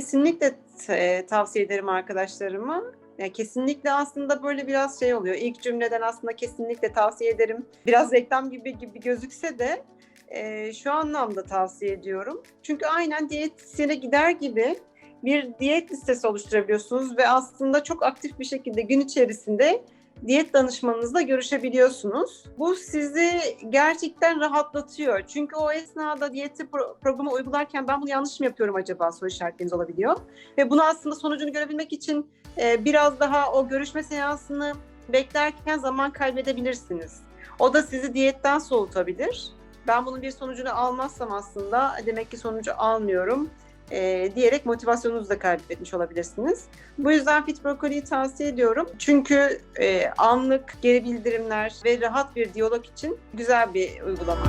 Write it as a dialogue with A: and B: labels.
A: kesinlikle e, tavsiye ederim arkadaşlarıma. Yani kesinlikle aslında böyle biraz şey oluyor. İlk cümleden aslında kesinlikle tavsiye ederim. Biraz reklam gibi gibi gözükse de e, şu anlamda tavsiye ediyorum. Çünkü aynen diyetisyene gider gibi bir diyet listesi oluşturabiliyorsunuz ve aslında çok aktif bir şekilde gün içerisinde diyet danışmanınızla görüşebiliyorsunuz. Bu sizi gerçekten rahatlatıyor. Çünkü o esnada diyeti pro- programı uygularken ben bunu yanlış mı yapıyorum acaba soru işaretleriniz olabiliyor. Ve bunu aslında sonucunu görebilmek için e, biraz daha o görüşme seansını beklerken zaman kaybedebilirsiniz. O da sizi diyetten soğutabilir. Ben bunun bir sonucunu almazsam aslında demek ki sonucu almıyorum e, diyerek motivasyonunuzu da kaybetmiş olabilirsiniz. Bu yüzden Fit Broccoli'yi tavsiye ediyorum. Çünkü e, anlık geri bildirimler ve rahat bir diyalog için güzel bir uygulama.